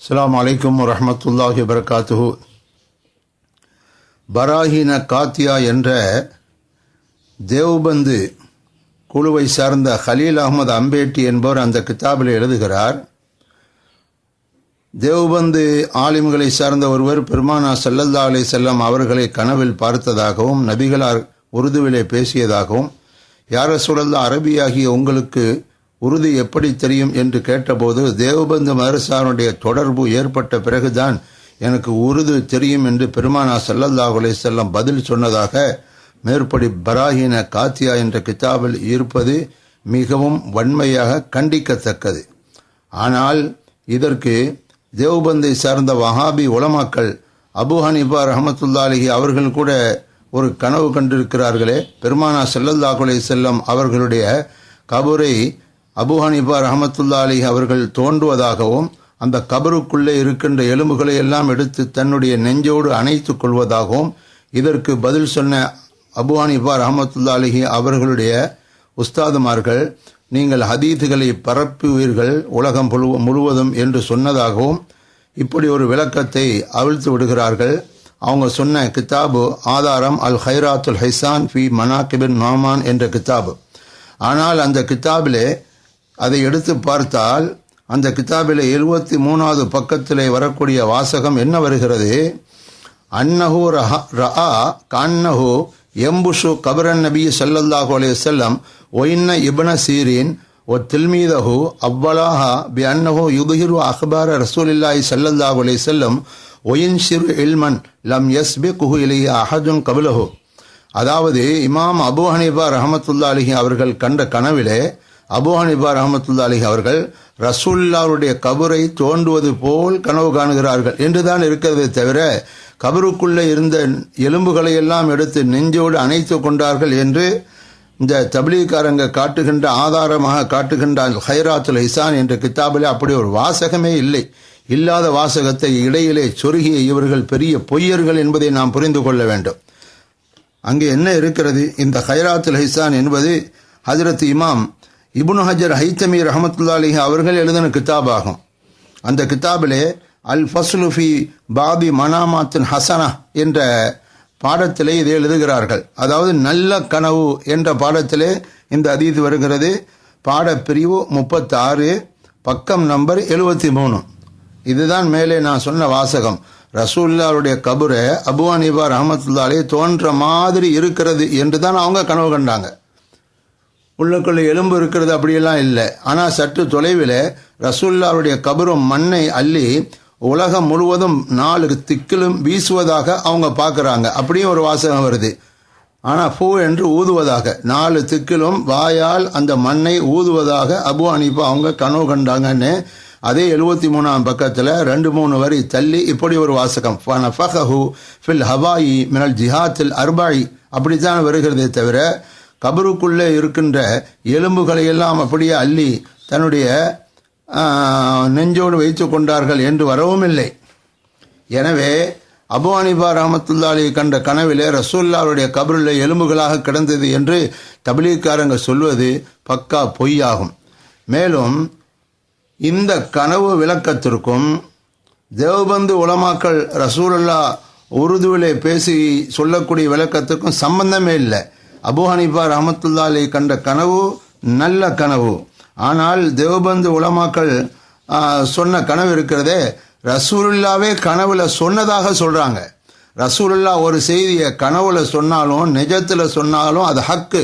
அஸ்லாம் அலைக்கும் வரமத்துல்லாஹி வபரகாத்துஹு பராஹின காத்தியா என்ற தேவ்பந்து குழுவை சார்ந்த ஹலீல் அகமது அம்பேட்டி என்பவர் அந்த கிதாபில் எழுதுகிறார். தேவ்பந்து ஆலிம்களை சார்ந்த ஒருவர் பெருமானா சல்லல்லா அலை செல்லம் அவர்களை கனவில் பார்த்ததாகவும் நபிகளார் உருதுவிலே பேசியதாகவும் யார சுழல்ல அரபியாகிய உங்களுக்கு உருது எப்படி தெரியும் என்று கேட்டபோது தேவபந்து மதரசாருடைய தொடர்பு ஏற்பட்ட பிறகுதான் எனக்கு உருது தெரியும் என்று பெருமானா சல்லல்லாஹ் செல்லம் பதில் சொன்னதாக மேற்படி பராஹின காத்தியா என்ற கிதாபில் இருப்பது மிகவும் வன்மையாக கண்டிக்கத்தக்கது. ஆனால் இதற்கு தேவபந்தை சார்ந்த வஹாபி உலமாக்கள் அபு ஹனிபா ரஹமத்துல்லா அவர்கள் கூட ஒரு கனவு கண்டிருக்கிறார்களே. பெருமானா செல்லல்லாஹ் செல்லம் அவர்களுடைய கபூரை அபு ஹனிபா ரஹமத்துல்லா அலி அவர்கள் தோன்றுவதாகவும் அந்த கபருக்குள்ளே இருக்கின்ற எலும்புகளை எல்லாம் எடுத்து தன்னுடைய நெஞ்சோடு அணைத்துக் கொள்வதாகவும் இதற்கு பதில் சொன்ன அபு ஹனிபா ரஹமத்துல்லா அலிஹி அவர்களுடைய உஸ்தாதுமார்கள் நீங்கள் ஹதீதுகளை பரப்புவீர்கள் உலகம் முழுவதும் என்று சொன்னதாகவும் இப்படி ஒரு விளக்கத்தை அவிழ்த்து விடுகிறார்கள். அவங்க சொன்ன கித்தாபு ஆதாரம் அல் ஹைராத்துல் ஹைசான் ஃபி மனாக்கிபின் நோமான் என்ற கித்தாபு ஆனால் அந்த கித்தாபிலே அதை எடுத்து பார்த்தால் அந்த கிதாபிலே எழுபத்தி மூணாவது பக்கத்திலே வரக்கூடிய வாசகம் என்ன வருகிறது? அன்னஹு ரஹா கண்ணஹு எம்புஷு கபரன் நபி சல்லல்லாஹு அலே செல்லம் ஒயின்ன இபன சீரின் ஒ தில்மீதஹு அவ்வலாஹா பி அன்னஹு யுதுஹிரு அஹ்பார ரசூலில்லாஹி சல்லல்லாஹு அலே செல்லம் ஒயின் ஷிரு இல்மன் லம் எஸ் பி குஹு இலைய அஹஜுன் கபிலஹு. அதாவது இமாம் அபு ஹனிபா ரஹமத்துல்லா அலிஹி அவர்கள் கண்ட கனவிலே அபு ஹனிபா ரஹமத்துல்லா அலிஹி அவர்கள் ரசூல்லாவுடைய கபரை தோண்டுவது போல் கனவு காணுகிறார்கள். என்றுதான் இருக்கிறதே தவிர கபருக்குள்ளே இருந்த எலும்புகளை எல்லாம் எடுத்து நெஞ்சோடு அணைத்து கொண்டார்கள் என்று இந்த தபிலீக்காரங்க காட்டுகின்ற ஆதாரமாக காட்டுகின்ற ஹைராத்துல் ஹிசான் என்ற கித்தாபிலே அப்படி ஒரு வாசகமே இல்லை. இல்லாத வாசகத்தை இடையிலே சொருகிய இவர்கள் பெரிய பொய்யர்கள் என்பதை நாம் புரிந்து கொள்ள வேண்டும். அங்கே என்ன இருக்கிறது? இந்த ஹைராத்துல் ஹிசான் என்பது ஹஜரத் இமாம் இபுனு ஹஜர் ஹைத்தமி ரஹமத்துல்லா அலிஹி அவர்கள் எழுதின கித்தாபாகும். அந்த கித்தாபிலே அல் ஃபஸ்லுஃபி பாபி மனாமாத்தின் ஹசனா என்ற பாடத்திலே இதை எழுதுகிறார்கள். அதாவது நல்ல கனவு என்ற பாடத்திலே இந்த அதீது வருகிறது. பாடப்பிரிவு முப்பத்தாறு பக்கம் நம்பர் எழுபத்தி மூணு இதுதான் மேலே நான் சொன்ன வாசகம். ரசூல்லாவுடைய கபுரை அபுவானிபா ரஹமத்துல்லாலே தோன்ற மாதிரி இருக்கிறது என்று தான் அவங்க கனவு கண்டாங்க. உள்ளுக்குள்ள எலும்பு இருக்கிறது அப்படியெல்லாம் இல்லை. ஆனால் சற்று தொலைவில் ரசூல்லாவுடைய கபரும் மண்ணை அள்ளி உலகம் முழுவதும் நாலு திக்கிலும் வீசுவதாக அவங்க பார்க்குறாங்க. அப்படியும் ஒரு வாசகம் வருது. ஆனால் பூ என்று ஊதுவதாக நாலு திக்கிலும் வாயால் அந்த மண்ணை ஊதுவதாக அபு அனிப்பா அவங்க கனவு கண்டாங்கன்னு அதே எழுபத்தி மூணாம் பக்கத்தில் ரெண்டு மூணு வரி தள்ளி இப்படி ஒரு வாசகம் ஃபஹு ஃபில் ஹவாயி மினல் ஜிஹாத்தில் அர்பாயி அப்படித்தான் வருகிறதே தவிர கபருக்குள்ளே இருக்கின்ற எலும்புகளை எல்லாம் அப்படியே அள்ளி தன்னுடைய நெஞ்சோடு வைத்து கொண்டார்கள் என்று வரவும் இல்லை. எனவே அபு அனிபா ரஹமத்துல்லாலி கண்ட கனவிலே ரசூல்லாவுடைய கபருள்ள எலும்புகளாக கிடந்தது என்று தபிலீக்காரங்க சொல்வது பக்கா பொய்யாகும். மேலும் இந்த கனவு விளக்கத்திற்கும் தேவபந்து உலமாக்கள் ரசூலல்லா உருதுவிலே பேசி சொல்லக்கூடிய விளக்கத்திற்கும் சம்பந்தமே இல்லை. அபு ஹனிபா ரஹமத்துல்லா கண்ட கனவு நல்ல கனவு. ஆனால் தேவபந்து உலமாக்கள் சொன்ன கனவு இருக்கிறதே ரசூலுல்லாவே கனவுல சொன்னதாக சொல்றாங்க. ரசூலுல்லா ஒரு செய்தியை கனவுல சொன்னாலும் நிஜத்தில் சொன்னாலும் அது ஹக்கு.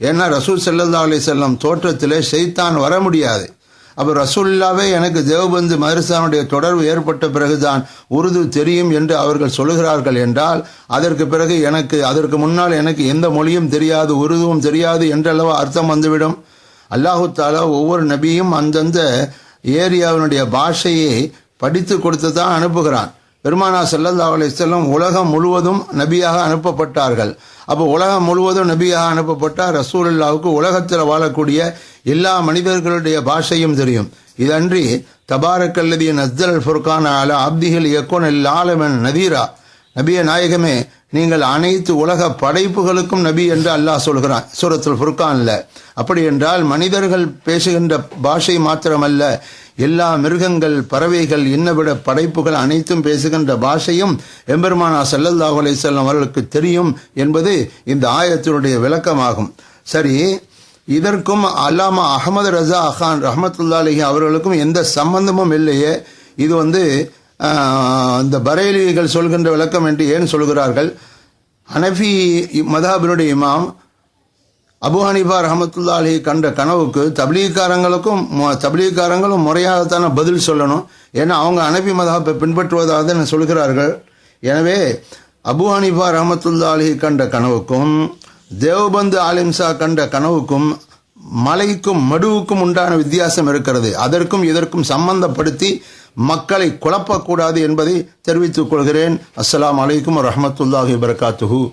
ஏன்னா ரசூல் செல்லல்லா அலி செல்லம் தோற்றத்தில் செய்தான் வர முடியாது. அப்போ ரசூல்லாவே எனக்கு தேவபந்து மதரசானுடைய தொடர்பு ஏற்பட்ட பிறகுதான் உருது தெரியும் என்று அவர்கள் சொல்லுகிறார்கள் என்றால் அதற்கு பிறகு எனக்கு அதற்கு முன்னால் எனக்கு எந்த மொழியும் தெரியாது உருதுவும் தெரியாது என்றளவு அர்த்தம் வந்துவிடும்? அல்லாஹு தாலா ஒவ்வொரு நபியும் அந்தந்த ஏரியாவினுடைய பாஷையை படித்து கொடுத்து தான் அனுப்புகிறான். பெருமானா செல்லல்லா அலி உலகம் முழுவதும் நபியாக அனுப்பப்பட்டார்கள். அப்போ உலகம் முழுவதும் நபியாக அனுப்பப்பட்டால் ரசூலுல்லாவுக்கு உலகத்தில் வாழக்கூடிய எல்லா மனிதர்களுடைய பாஷையும் தெரியும். இதன்றி தபாரக்கல்லதிய நஸ்தல் ஃபுர்கான் அல அப்திகள் இயக்கோன் ஆலமன் நதீரா நபிய நாயகமே நீங்கள் அனைத்து உலக படைப்புகளுக்கும் நபி என்று அல்லாஹ் சொல்கிறான் சூரத்துல் ஃபுர்கான்ல. அப்படி என்றால் மனிதர்கள் பேசுகின்ற பாஷை மாத்திரமல்ல எல்லா மிருகங்கள் பறவைகள் இன்னவிட படைப்புகள் அனைத்தும் பேசுகின்ற பாஷையும் எம்பெருமானா ஸல்லல்லாஹு அலைஹி அவர்களுக்கு தெரியும் என்பது இந்த ஆயத்தினுடைய விளக்கமாகும். சரி இதற்கும் அல்லாமா அகமது ரஜா அஹான் ரஹமத்துல்லா அலிஹி அவர்களுக்கும் எந்த சம்பந்தமும் இல்லையே. இது வந்து இந்த பரேலிகள் சொல்கின்ற விளக்கம் என்று ஏன் சொல்கிறார்கள்? ஹனஃபி மதாபினுடைய இமாம் அபு ஹனிபா ரஹமத்துல்லா அலி கண்ட கனவுக்கு தபிலீக்காரங்களுக்கும் தபிலீக்காரங்களும் முறையாகத்தான பதில் சொல்லணும். ஏன்னா அவங்க அனபி மதாபை பின்பற்றுவதாக தான் சொல்கிறார்கள். எனவே அபு ஹனிபா ரஹமத்துல்லா அலி கண்ட கனவுக்கும் தேவபந்து ஆலிம்சா கண்ட கனவுக்கும் மலைக்கும் மடுவுக்கும் உண்டான வித்தியாசம் இருக்கிறது. அதற்கும் இதற்கும் சம்பந்தப்படுத்தி மக்களை குழப்பக்கூடாது என்பதை தெரிவித்துக் கொள்கிறேன். அஸ்லாம் அலைக்கும் வரமத்துல்லாஹி வரகாத்துஹூ